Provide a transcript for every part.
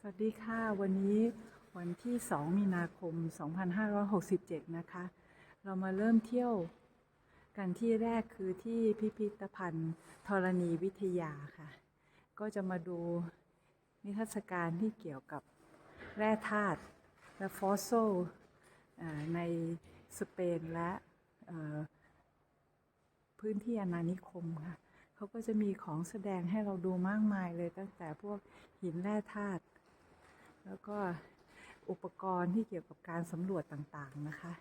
สวัสดีค่ะ วันนี้วันที่ 2 มีนาคม 2567 นะคะ เรามาเริ่มเที่ยวกันที่แรกคือที่พิพิธภัณฑ์ธรณีวิทยาค่ะ ก็จะมาดูนิทรรศการที่เกี่ยวกับแร่ธาตุและฟอสซิลในสเปนและพื้นที่อาณานิคมค่ะ เขาก็จะมีของแสดงให้เราดูมากมายเลยตั้งแต่พวกหินแร่ธาตุ แล้วก็อุปกรณ์ที่เกี่ยวกับการสำรวจต่างๆนะคะ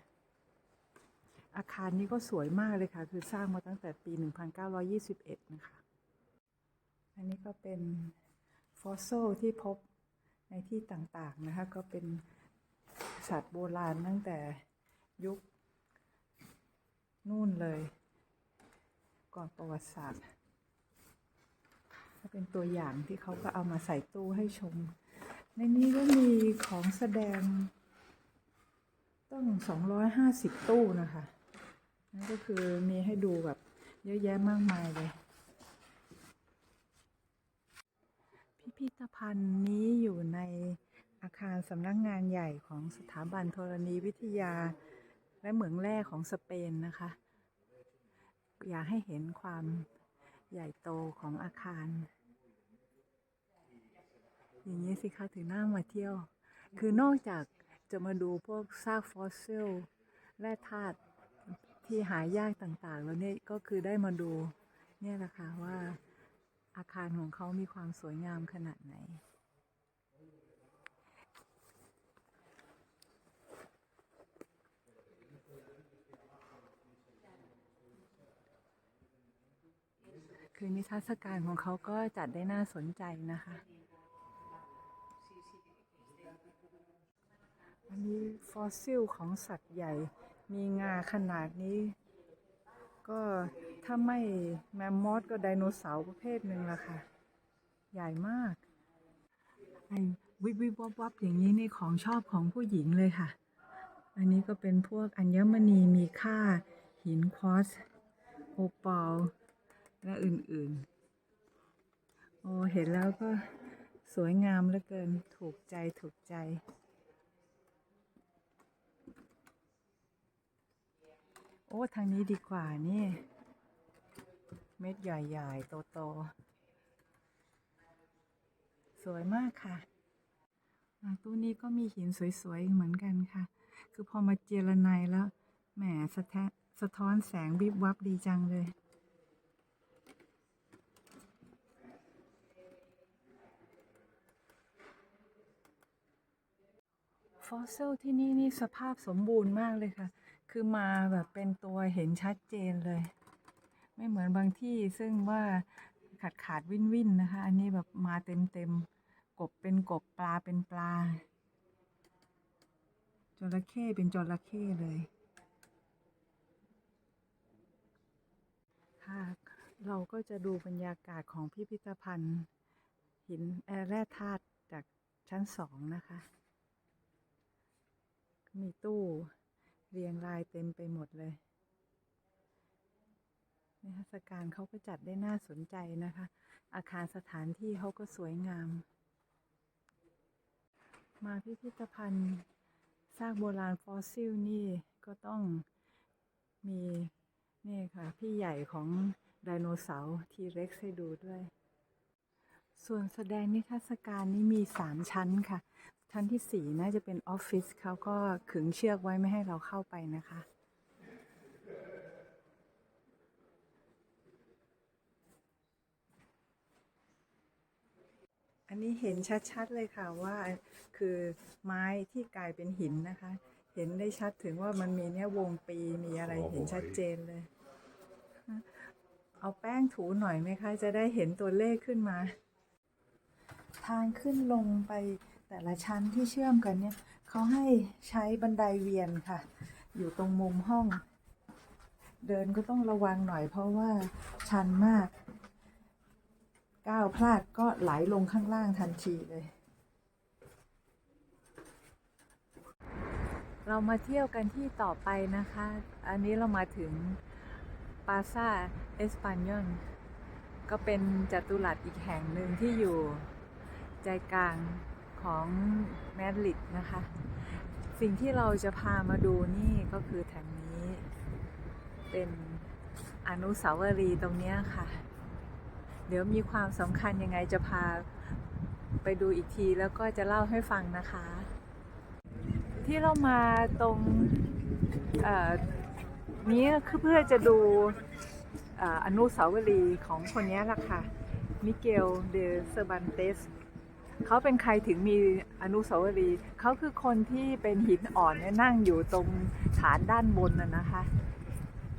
อาคารนี้ก็สวยมากเลยค่ะ คือสร้างมาตั้งแต่ปี 1921 นะคะ อันนี้ก็เป็นฟอสซิลที่พบในที่ต่างๆนะคะ ก็เป็นสัตว์โบราณตั้งแต่ยุคนู่นเลย ก่อนประวัติศาสตร์ก็เป็นตัวอย่างที่เขาก็เอามาใส่ตู้ให้ชม ในนี้ก็มีของแสดงตั้งสอง250ตู้นะคะนั่นก็คือมีให้ดูแบบเยอะแยะมากมายเลย พิพิธภัณฑ์นี้อยู่ในอาคารสำนักงงานใหญ่ของสถาบันธรณีวิทยา และเหมืองแร่ของสเปนนะคะ อยากให้เห็นความใหญ่โตของอาคาร อย่างนี้สิคะถึงน่ามาเที่ยว คือนอกจากจะมาดูพวกซากฟอสซิลแร่ธาตุที่หายากต่างๆ แล้วเนี่ยก็คือได้มาดูเนี่ยแหละค่ะว่าอาคารของเขามีความสวยงามขนาดไหน คือนิทรรศการของเขาก็จัดได้น่าสนใจนะคะ อันนี้ฟอสซิลของสัตว์ใหญ่ มีงาขนาดนี้ ก็ถ้าไม่แมมมอสก็ไดโนเสาร์ประเภทหนึ่งละค่ะ ใหญ่มากไอ้วิบวิบวับวับอย่างนี้นี่ของชอบของผู้หญิงเลยค่ะ อันนี้ก็เป็นพวกอัญมณีมีค่า หินควอตซ์โอปอลและอื่นๆ โอ้เห็นแล้วก็สวยงามเหลือเกินถูกใจถูกใจ โอ้ทางนี้ดีกว่านี่ เม็ดใหญ่ๆโตๆสวยมากค่ะตู้นี้ก็มีหินสวยๆเหมือนกันค่ะ คือพอมาเจรไนแล้วแหมสะแทะสะท้อนแสงวิบวับดีจังเลย ฟอสซิลที่นี่นี่สภาพสมบูรณ์มากเลยค่ะ คือมาแบบเป็นตัวเห็นชัดเจนเลย ไม่เหมือนบางที่ซึ่งว่าขาดขาดวินวินนะคะ อันนี้แบบมาเต็มเต็มกบเป็นกบปลาเป็นปลาจระเข้เป็นจระเข้เลย ค่ะ เราก็จะดูบรรยากาศของพิพิธภัณฑ์ หินแอแร่ธาตุจากชั้นสองนะคะ มีตู้ เรียงรายเต็มไปหมดเลยนิทรรศการเขาก็จัดได้น่าสนใจนะคะ อาคารสถานที่เขาก็สวยงาม มาพิพิธภัณฑ์ซากโบราณฟอสซิลนี่ก็ต้องมีนี่ค่ะ พี่ใหญ่ของไดโนเสาร์ทีเร็กซ์ให้ดูด้วย ส่วนแสดงนิทรรศการนี้มีสามชั้นค่ะ ชั้นที่สี่น่าจะเป็นออฟฟิศเขาก็ขึงเชือกไว้ไม่ให้เราเข้าไปนะคะ อันนี้เห็นชัดๆเลยค่ะว่าคือไม้ที่กลายเป็นหินนะคะ เห็นได้ชัดถึงว่ามันมีเนี่ยวงปีมีอะไรเห็นชัดเจนเลย เอาแป้งถูหน่อยไหมคะ จะได้เห็นตัวเลขขึ้นมา ทางขึ้นลงไป แต่ละชั้นที่เชื่อมกันเนี่ยเขาให้ใช้บันไดเวียนค่ะ อยู่ตรงมุมห้อง เดินก็ต้องระวังหน่อยเพราะว่าชันมากก้าวพลาดก็ไหลลงข้างล่างทันทีเลย เรามาเที่ยวกันที่ต่อไปนะคะ อันนี้เรามาถึงปาซาเอสปานยอนก็เป็นจัตุรัสอีกแห่งหนึ่งที่อยู่ใจกลาง ของแมดริดนะคะ สิ่งที่เราจะพามาดูนี่ก็คือแถงนี้ เป็นอนุสาวรีย์ตรงนี้ค่ะ เดี๋ยวมีความสำคัญยังไงจะพาไปดูอีกทีแล้วก็จะเล่าให้ฟังนะคะ ที่เรามาตรงนี้คือเพื่อจะดูเอ่ออนุสาวรีย์ของคนนี้ล่ะค่ะ มิเกล เดเซอร์บันเตส เขาเป็นใครถึงมีอนุสาวรีย์เขาคือคนที่เป็นหินอ่อนเนี่ยนั่งอยู่ตรงฐานด้านบนน่ะนะคะ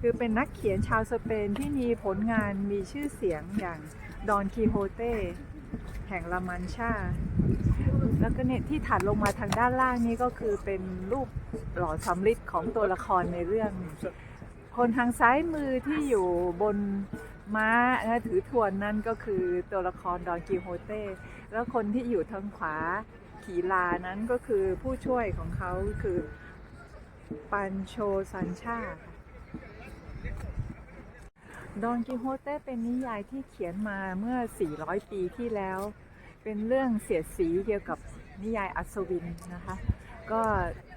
คือเป็นนักเขียนชาวสเปนที่มีผลงานมีชื่อเสียงอย่างดอนคีโฮเต้แห่งลามันชา แล้วก็เนี่ยที่ถัดลงมาทางด้านล่างนี้ก็คือเป็นรูปหล่อสำริดของตัวละครในเรื่อง คนทางซ้ายมือที่อยู่บน ม้านะถือทวนนั่นก็คือตัวละครดอนกิโฮเต้แล้วคนที่อยู่ทางขวาขี่ลานั้นก็คือผู้ช่วยของเขาคือปันโชซันชาดอนกิโฮเต้เป็นนิยายที่เขียนมาเมื่อ 400 ปีที่แล้ว เป็นเรื่องเสียดสีเกี่ยวกับนิยายอัศวินนะคะ ก็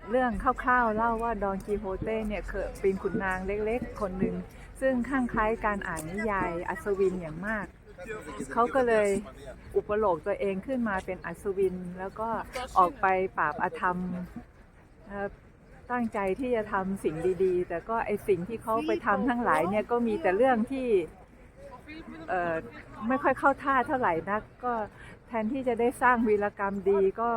เรื่องคร่าวๆเล่าว่าดอนกิโฮเต้เนี่ยเคยเป็นขุนนางเล็กๆ คนหนึ่ง ซึ่งข้างคล้ายการอ่านนิยายอัศวินอย่างมาก เขาก็เลยอุปโลกตัวเองขึ้นมาเป็นอัศวิน แล้วก็ออกไปปราบอาธรรม ตั้งใจที่จะทำสิ่งดีๆ แต่ก็ไอสิ่งที่เขาไปทำทั้งหลายเนี่ยก็มีแต่เรื่องที่ไม่ค่อยเข้าท่าเท่าไหร่นัก ก็แทนที่จะได้สร้างวีรกรรมดีก็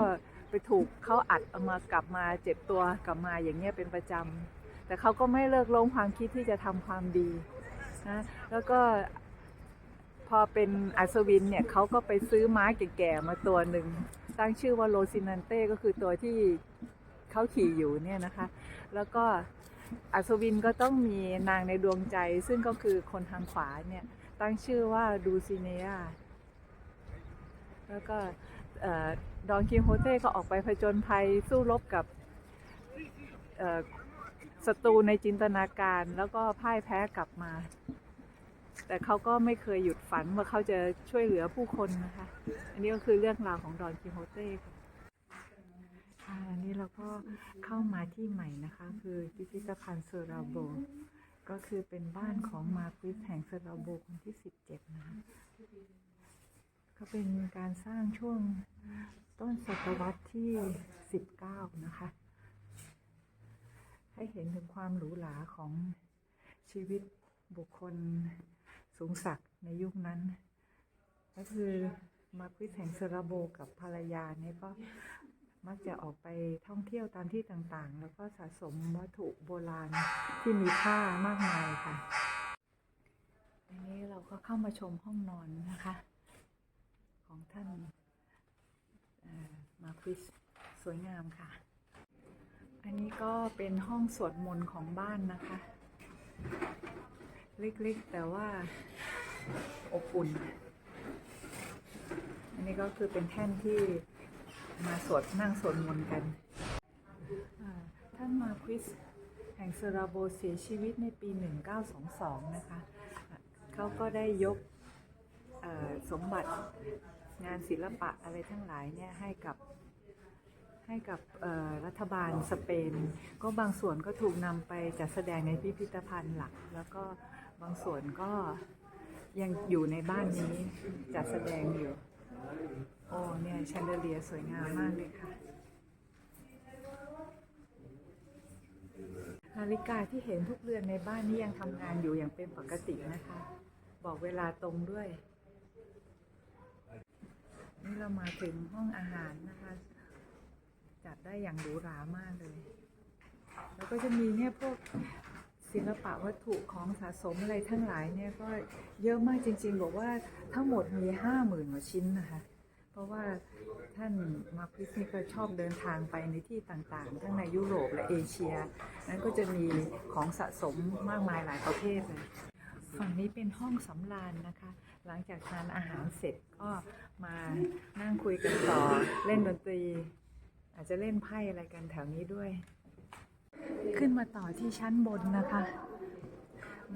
ไปถูกเขาอัดเอามากลับมาเจ็บตัวกลับมาอย่างเงี้ยเป็นประจำ แต่เขาก็ไม่เลิกล้มความคิดที่จะทำความดีนะแล้วก็พอเป็นอัศวินเนี่ยเขาก็ไปซื้อม้าแก่ๆมาตัวหนึ่งตั้งชื่อว่าโรซินันเต้ก็คือตัวที่เขาขี่อยู่เนี่ยนะคะ แล้วก็อัศวินก็ต้องมีนางในดวงใจ ซึ่งก็คือคนทางขวาเนี่ยตั้งชื่อว่าดูซิเนียแล้วก็ดอนคิโฮเต้ก็ออกไปผจญภัยสู้รบกับ ศัตรูในจินตนาการแล้วก็พ่ายแพ้กลับมา แต่เขาก็ไม่เคยหยุดฝันว่าเขาจะช่วยเหลือผู้คนนะคะ อันนี้ก็คือเรื่องราวของดอนคิโฮเต้ค่ะอันนี้เราก็เข้ามาที่ใหม่นะคะ คือพิพิธภัณฑ์เซอราโบ ก็คือเป็นบ้านของมาควิสแห่งเซอราโบคนที่ 17 นะคะก็เป็นการสร้างช่วงต้นศตวรรษที่ 19 นะคะ ให้เห็นถึงความหรูหราของชีวิตบุคคลสูงศักดิ์ในยุคนั้น ก็คือมาควิสแห่งเซราโบกับภรรยาเนี่ยก็มักจะออกไปท่องเที่ยวตามที่ต่างๆ แล้วก็สะสมวัตถุโบราณที่มีค่ามากมายค่ะอันนี้เราก็เข้ามาชมห้องนอนนะคะ ของท่านมาควิสสวยงามค่ะ อันนี้ก็เป็นห้องสวดมนต์ของบ้านนะคะ เล็กๆแต่ว่าอบอุ่น อันนี้ก็คือเป็นแท่นที่มาสวดนั่งสวดมนต์กัน ท่านมาควิสแห่งเซราโบเสียชีวิตในปี 1922 นะคะอะเขาก็ได้ยกสมบัติงานศิลปะอะไรทั้งหลายเนี่ยให้กับ ให้กับรัฐบาลสเปน ก็บางส่วนก็ถูกนำไปจัดแสดงในพิพิธภัณฑ์หลัก แล้วก็บางส่วนก็ยังอยู่ในบ้านนี้จัดแสดงอยู่ โอ้เนี่ยแชนเดเลียสวยงามมากเลยค่ะ นาฬิกาที่เห็นทุกเรือนในบ้านนี้ยังทำงานอยู่อย่างเป็นปกตินะคะ บอกเวลาตรงด้วย นี่เรามาถึงห้องอาหารนะคะ จัดได้อย่างหรูหรามากเลย แล้วก็จะมีเนี่ยพวกศิลปะวัตถุของสะสมอะไรทั้งหลายเนี่ยก็เยอะมากจริง ๆ บอกว่าทั้งหมดมีห้าหมื่นกว่าชิ้นนะคะ เพราะว่าท่านมาร์ควิสนี่ก็ชอบเดินทางไปในที่ต่างๆ ทั้งในยุโรปและเอเชีย นั้นก็จะมีของสะสมมากมายหลายประเภทเลย ฝั่งนี้เป็นห้องสำราญนะคะ หลังจากทานอาหารเสร็จก็มานั่งคุยกันต่อเล่นดนตรี อาจจะเล่นไพ่อะไรกันแถวนี้ด้วย ขึ้นมาต่อที่ชั้นบนนะคะ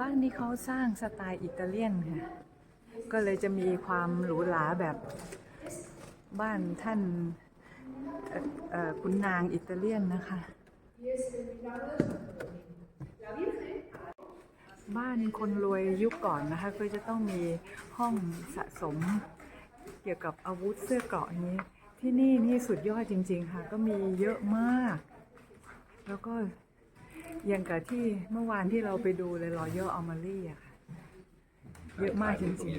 บ้านนี้เขาสร้างสไตล์อิตาเลียนค่ะ ก็เลยจะมีความหรูหราแบบบ้านท่านคุณนางอิตาเลียนนะคะ บ้านคนรวยยุคก่อนนะคะ ก็จะต้องมีห้องสะสมเกี่ยวกับอาวุธเสื้อเกราะนี้ ที่นี่นี่สุดยอดจริง ๆ ค่ะ ก็มีเยอะมาก แล้วก็อย่างกับที่เมื่อวานที่เราไปดูเลยรอยัลอัลมารีอะค่ะ เยอะมากจริง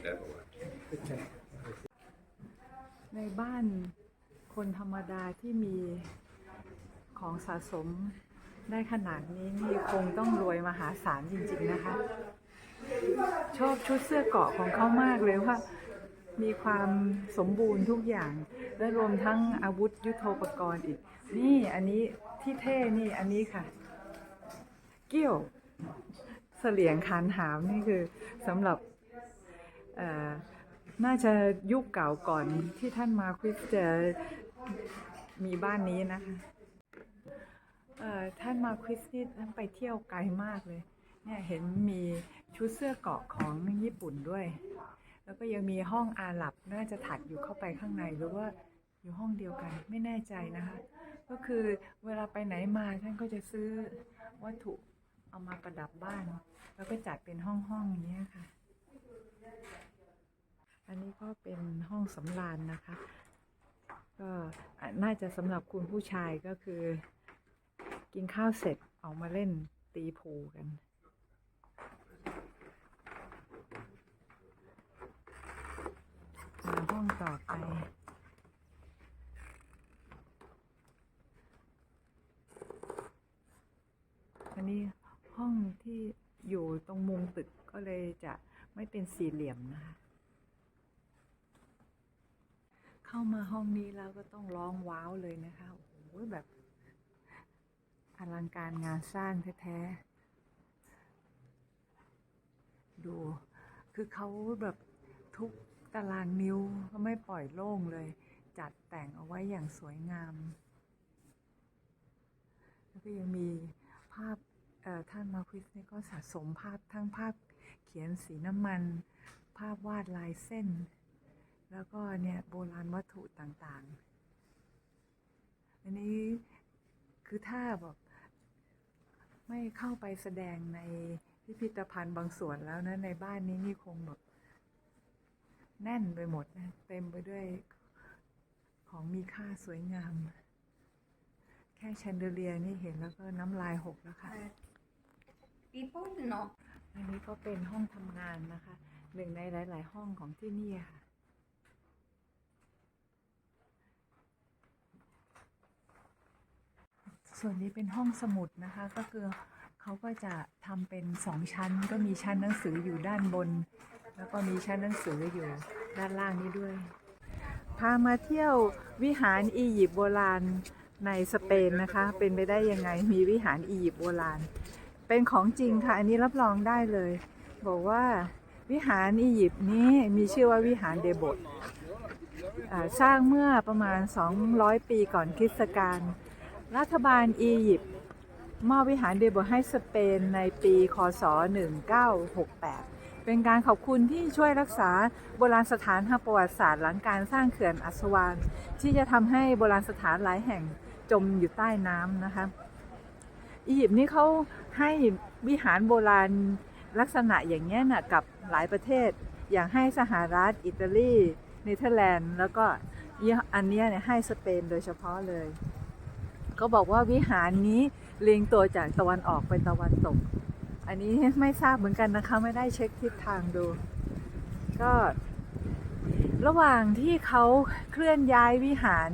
ๆ ในบ้านคนธรรมดาที่มีของสะสมได้ขนาดนี้นี่คงต้องรวยมหาศาลจริง ๆ นะคะ ชอบชุดเสื้อเกาะของเขามากเลยว่า มีความสมบูรณ์ทุกอย่าง และรวมทั้งอาวุธยุโทโธปกรณ์อีก นี่อันนี้ที่เท่นี่อันนี้ค่ะ เกี้ยวเสลียงคานหามนี่คือสำหรับน่าจะยุคเก่าก่อนที่ท่านมาคริสจะมีบ้านนี้นะคะท่านมาคริสนี่ท่านไปเที่ยวไกลมากเลย เนี่ยเห็นมีชุดเสื้อเกาะของญี่ปุ่นด้วย แล้วก็ยังมีห้องอาหรับน่าจะถัดอยู่เข้าไปข้างในหรือว่าอยู่ห้องเดียวกันไม่แน่ใจนะคะ ก็คือเวลาไปไหนมาท่านก็จะซื้อวัตถุเอามาประดับบ้าน แล้วก็จัดเป็นห้องห้องๆอย่างเงี้ค่ะ อันนี้ก็เป็นห้องสำราญนะคะ ก็น่าจะสำหรับคุณผู้ชายก็คือ กินข้าวเสร็จออกมาเล่นตีพูกัน มาห้ องต่อไป อันนี้ห้องที่อยู่ตรงมุมตึกก็เลยจะไม่เป็นสี่เหลี่ยมนะคะ เข้ามาห้องนี้แล้วก็ต้องร้องว้าวเลยนะคะ โอ้โหแบบอลังการงานสร้างแท้ๆ ดู คือเขาแบบทุก ตารางนิ้วก็ไม่ปล่อยโล่งเลย จัดแต่งเอาไว้อย่างสวยงาม แล้วก็ยังมีภาพท่านมาคริสนี่ก็สะสมภาพทั้งภาพเขียนสีน้ำมัน ภาพวาดลายเส้น แล้วก็เนี่ยโบราณวัตถุต่างๆ อันนี้คือถ้าแบบไม่เข้าไปแสดงในพิพิธภัณฑ์บางส่วนแล้วนะ ในบ้านนี้นี่คงแบบ แน่นไปหมดนะ เต็มไปด้วยของมีค่าสวยงาม แค่แชนเดอเลียนี่เห็นแล้วก็น้ำลายหกแล้วค่ะ People no. อันนี้ก็เป็นห้องทำงานนะคะ หนึ่งในหลาย ๆ ห้องของที่นี่ค่ะ ส่วนนี้เป็นห้องสมุดนะคะ ก็คือเขาก็จะทำเป็นสองชั้น ก็มีชั้นหนังสืออยู่ด้านบน แล้วก็มีชั้นหนังสืออยู่ด้านล่างนี้ด้วย พามาเที่ยววิหารอียิปต์โบราณในสเปนนะคะ เป็นไปได้ยังไงมีวิหารอียิปต์โบราณ เป็นของจริงค่ะ อันนี้รับรองได้เลย บอกว่าวิหารอียิปต์นี้มีชื่อว่าวิหารเดโบตอ่าสร้างเมื่อประมาณ 200 ปีก่อนคริสตกาลรัฐบาลอียิปต์มอบวิหารเดโบตให้สเปนในปี คศ 1968 เป็นการขอบคุณที่ช่วยรักษาโบราณสถานทางประวัติศาสตร์หลังการสร้างเขื่อนอัสวาน ที่จะทำให้โบราณสถานหลายแห่งจมอยู่ใต้น้ำนะคะอียิปต์นี่เขาให้วิหารโบราณลักษณะอย่างนี้นะกับหลายประเทศ อย่างให้สหรัฐ อิตาลีเนเธอร์แลนด์ แล้วก็อันเนี้ยเนี่ยให้สเปนโดยเฉพาะเลยเขาบอกว่าวิหารนี้เรียงตัวจากตะวันออกไปตะวันตก อันนี้ไม่ทราบเหมือนกันนะคะ ไม่ได้เช็คทิศทางดู ก็ ระหว่างที่เขาเคลื่อนย้ายวิหาร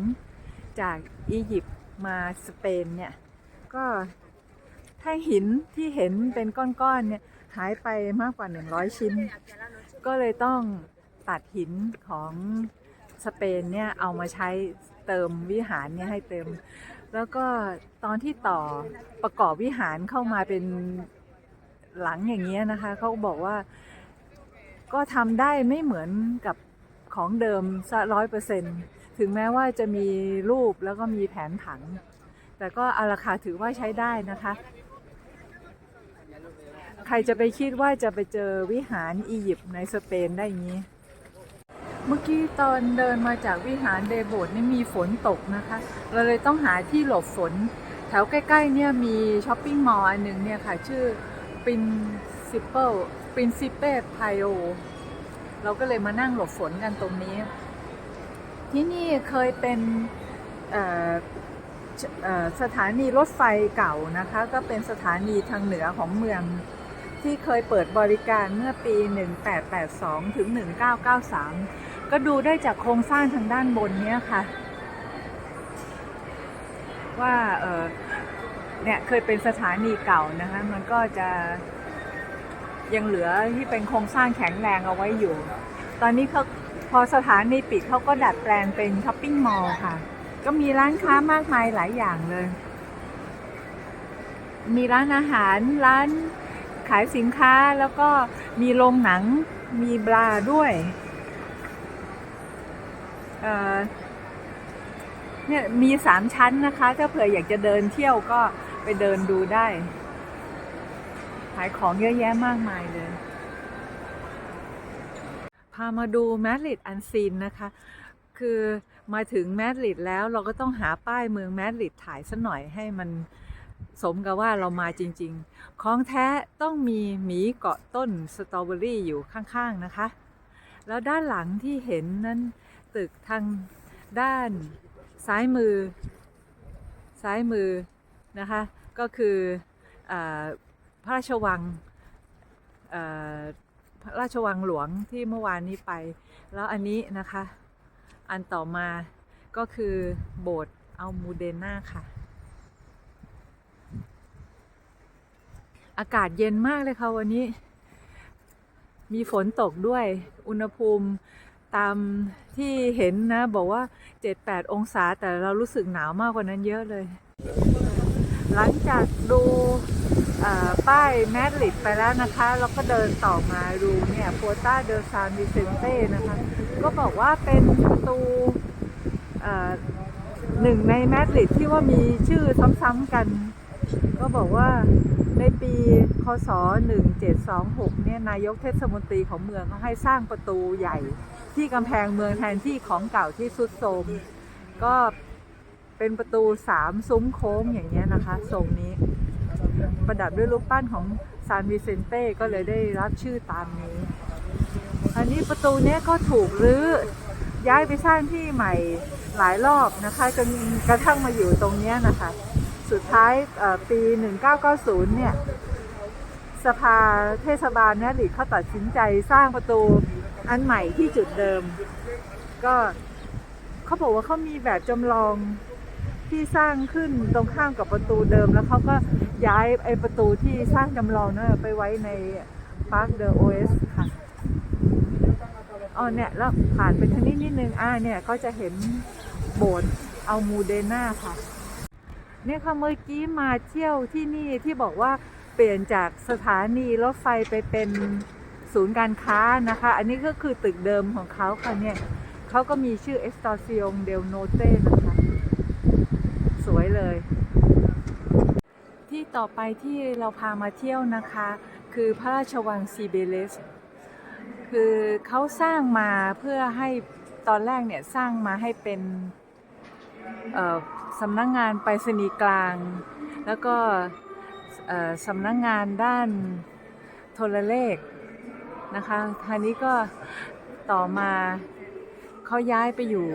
จากอียิปต์มาสเปนเนี่ย ก็แท่งหินที่เห็นเป็นก้อนๆเนี่ยหายไปมากกว่า 100 ชิ้น ก็เลยต้องตัดหินของสเปนเนี่ยเอามาใช้เติมวิหารเนี่ยให้เต็ม แล้วก็ตอนที่ต่อประกอบวิหารเข้ามาเป็น หลังอย่างเงี้ยนะคะเขาบอกว่า ก็ทำได้ไม่เหมือนกับของเดิมซะร้อยเปอร์เซ็นถึงแม้ว่าจะมีรูปแล้วก็มีแผนผัง แต่ก็เอาราคาถือว่าใช้ได้นะคะ ใครจะไปคิดว่าจะไปเจอวิหารอียิปต์ในสเปนได้อย่างนี้ เมื่อกี้ตอนเดินมาจากวิหารเดโบดนี่มีฝนตกนะคะ เราเลยต้องหาที่หลบฝน แถวใกล้ๆเนี่ยมีช้อปปิ้งมอลล์อันหนึ่งเนี่ยค่ะชื่อ Principal Principe Pio เราก็เลยมานั่งหลบฝนกันตรงนี้ ที่นี่เคยเป็นสถานีรถไฟเก่านะคะ ก็เป็นสถานีทางเหนือของเมือง ที่เคยเปิดบริการเมื่อปี 1882 ถึง 1993 ก็ดูได้จากโครงสร้างทางด้านบนเนี้ยค่ะ ว่า เนี่ยเคยเป็นสถานีเก่านะคะมันก็จะยังเหลือที่เป็นโครงสร้างแข็งแรงเอาไว้อยู่ ตอนนี้เขาพอสถานีปิดเขาก็ดัดแปลงเป็นช้อปปิ้งมอลล์ค่ะ ก็มีร้านค้ามากมายหลายอย่างเลย มีร้านอาหารร้านขายสินค้าแล้วก็มีโรงหนังมีบาร์ด้วยเนี่ยมีสามชั้นนะคะ ถ้าเผื่ออยากจะเดินเที่ยวก็ ไปเดินดูได้ ขายของเยอะแยะมากมายเลย พามาดูแมดริดอันซีนนะคะ คือมาถึงแมดริดแล้วเราก็ต้องหาป้ายเมืองแมดริดถ่ายสัหน่อยให้มันสมกับว่าเรามาจริง ๆ ของแท้ต้องมีหมีเกาะต้นสตรอเบอรี่อยู่ข้างๆนะคะ แล้วด้านหลังที่เห็นนั้นตึกทางด้านซ้ายมือ ซ้ายมือ นะคะ ก็คืออพระราชวังพระราชวังหลวงที่เมื่อวานนี้ไป แล้วอันนี้นะคะ อันต่อมาก็คือโบสถ์อัลมูเดนาค่ะ อากาศเย็นมากเลยค่ะวันนี้ มีฝนตกด้วย อุณหภูมิตามที่เห็นนะ บอกว่า 7-8 องศาแต่เรารู้สึกหนาวมากกว่านั้นเยอะเลย หลังจากดูป้ายแมดริดไปแล้วนะคะ เราก็เดินต่อมาดูเนี่ยโปต้าเดอซานวิเซนเต้นะคะ ก็บอกว่าเป็นประตูหนึ่งในแมดริดที่ว่ามีชื่อซ้ำๆกัน ก็บอกว่าในปีคศ 1726 เนี่ยนายกเทศมนตรีของเมืองเขาให้สร้างประตูใหญ่ที่กำแพงเมืองแทนที่ของเก่าที่สุดโทรมก็ เป็นประตูสามซุ้มโค้งอย่างเงี้ยนะคะทรงนี้ ประดับด้วยรูปปั้นของซานวิเซนเต้ก็เลยได้รับชื่อตามนี้ อันนี้ประตูเนี้ยก็ถูกรื้อย้ายไปสร้างที่ใหม่หลายรอบนะคะจนกระทั่งมาอยู่ตรงเนี้ยนะคะ สุดท้ายปี 1990 เนี่ยสภาเทศบาลแมดริดเขาตัดสินใจสร้างประตูอันใหม่ที่จุดเดิม ก็เขาบอกว่าเขามีแบบจำลอง ที่สร้างขึ้นตรงข้ามกับประตูเดิม แล้วเขาก็ย้ายไอประตูที่สร้างจำลองนั้นไปไว้ในพาร์คเดอะโอเอสค่ะอ๋อเนี่ยแล้วผ่านไปทางนี้นิดนึงอ่าเนี่ยก็จะเห็นโบสถ์เอัลมูเดน่าค่ะเนี่ยค่ะเมื่อกี้มาเที่ยวที่นี่ที่บอกว่าเปลี่ยนจากสถานีรถไฟไปเป็นศูนย์การค้านะคะ อันนี้ก็คือตึกเดิมของเขาค่ะเนี่ยเขาก็มีชื่อ Estación del Norte นะคะ สวยเลย ที่ต่อไปที่เราพามาเที่ยวนะคะ คือพระราชวังซีเบเลส คือเขาสร้างมาเพื่อให้ตอนแรกเนี่ยสร้างมาให้เป็นสำนักงงานไปรษณีย์กลาง แล้วก็สำนักงงานด้านโทรเลขนะคะทีนี้ก็ต่อมาเขาย้ายไปอยู่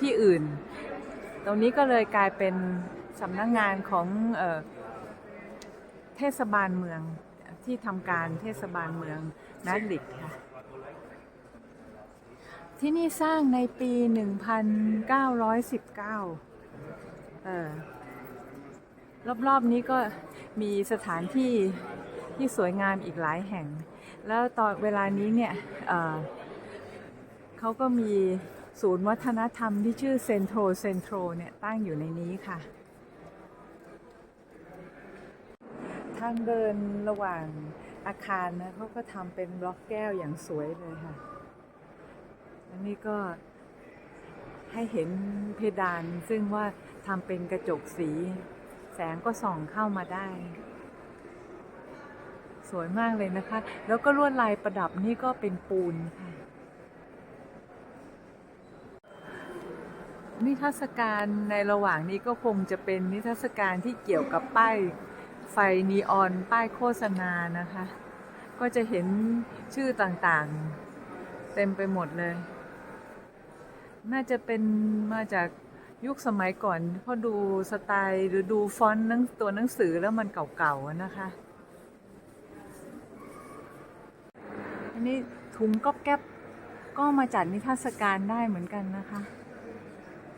ที่อื่น ตรงนี้ก็เลยกลายเป็นสำนักงงานของเออเทศบาลเมืองที่ทำการเทศบาลเมืองนัดลิดค่ะที่นี่สร้างในปี 1919 เออรอบๆนี้ก็มีสถานที่ที่สวยงามอีกหลายแห่ง แล้วตอนเวลานี้เนี่ยเเขาก็มี ศูนย์วัฒนธรรมที่ชื่อเซนโทรเซนโทรเนี่ยตั้งอยู่ในนี้ค่ะ ทางเดินระหว่างอาคารนะเขาก็ทำเป็นบล็อกแก้วอย่างสวยเลยค่ะ อันนี้ก็ให้เห็นเพดานซึ่งว่าทำเป็นกระจกสี แสงก็ส่องเข้ามาได้ สวยมากเลยนะคะ แล้วก็ลวดลายประดับนี่ก็เป็นปูนค่ะ นิทรรศการในระหว่างนี้ก็คงจะเป็นนิทรรศการที่เกี่ยวกับป้ายไฟนีออนป้ายโฆษณานะคะ ก็จะเห็นชื่อต่างๆ เต็มไปหมดเลย น่าจะเป็นมาจากยุคสมัยก่อนเพราะดูสไตล์หรือดูฟอนต์ตัวหนังสือแล้วมันเก่าๆนะคะ อันนี้ถุงก๊อบแก๊บก็มาจัดนิทรรศการได้เหมือนกันนะคะ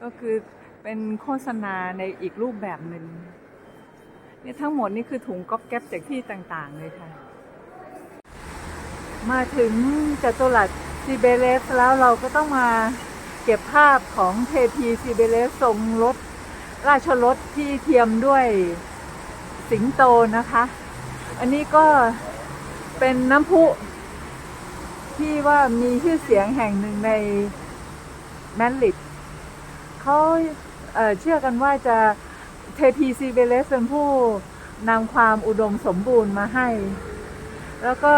ก็คือเป็นโฆษณาในอีกรูปแบบหนึ่งเนี่ยทั้งหมดนี่คือถุงก๊อบแก๊บจากที่ต่างๆเลยค่ะ มาถึงจัตุรัสซีเบเลสแล้วเราก็ต้องมาเก็บภาพของเทพีซีเบเลสทรงรถ ราชรถที่เทียมด้วยสิงโตนะคะ อันนี้ก็เป็นน้ำพุที่ว่ามีชื่อเสียงแห่งหนึ่งในแมนลิด เขาเชื่อกันว่าจะเทพีซีเบเลสเป็นผู้นำความอุดมสมบูรณ์มาให้ แล้วก็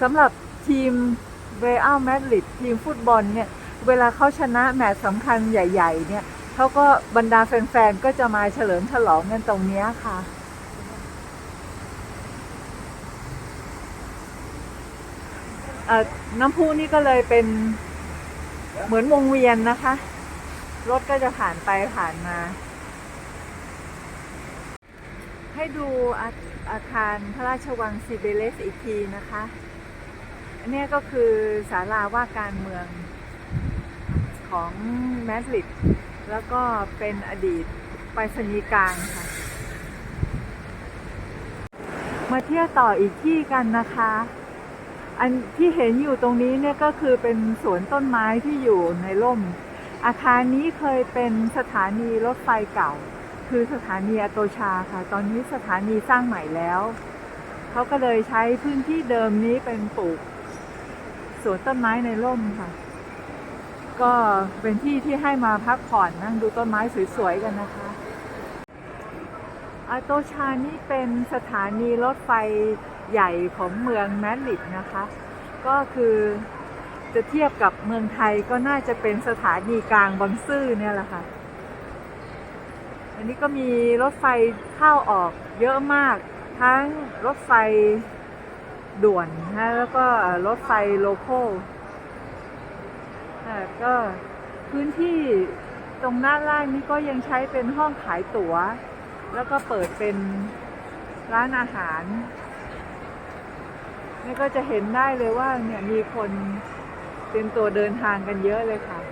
สำหรับทีมเรอัลมาดริดทีมฟุตบอลเนี่ย เวลาเขาชนะแมตช์สำคัญใหญ่ ๆ เนี่ยเขาก็บรรดาแฟน ๆ ก็จะมาเฉลิมฉลองกันตรงนี้ค่ะน้ำพุนี่ก็เลยเป็นเหมือนวงเวียนนะคะ รถก็จะผ่านไปผ่านมา ให้ดูอาอาคารพระราชวังซิเบเลสอีกทีนะคะอันนี้ยก็คือศาลาว่าการเมืองของแมดริดแล้วก็เป็นอดีตไปรษณีย์กลางค่ะ มาเที่ยวต่ออีกที่กันนะคะ อันที่เห็นอยู่ตรงนี้เนี่ยก็คือเป็นสวนต้นไม้ที่อยู่ในร่ม อาคารนี้เคยเป็นสถานีรถไฟเก่า คือสถานีอโตชาค่ะ ตอนนี้สถานีสร้างใหม่แล้ว เขาก็เลยใช้พื้นที่เดิมนี้เป็นปลูกสวนต้นไม้ในร่มค่ะ ก็เป็นที่ที่ให้มาพักผ่อนนั่งดูต้นไม้สวยๆกันนะคะอาโตชานี่เป็นสถานีรถไฟใหญ่ของเมืองแมดริดนะคะ ก็คือ จะเทียบกับเมืองไทยก็น่าจะเป็นสถานีกลางบางซื่อเนี่ยแหละค่ะ อันนี้ก็มีรถไฟเข้าออกเยอะมาก ทั้งรถไฟด่วนนะแล้วก็รถไฟโลโก้ค่ะก็พื้นที่ตรงหน้าล่างนี้ก็ยังใช้เป็นห้องขายตัว๋ว แล้วก็เปิดเป็นร้านอาหาร นี่ก็จะเห็นได้เลยว่าเนี่ยมีคน เป็นตัวเดินทางกันเยอะเลยค่ะ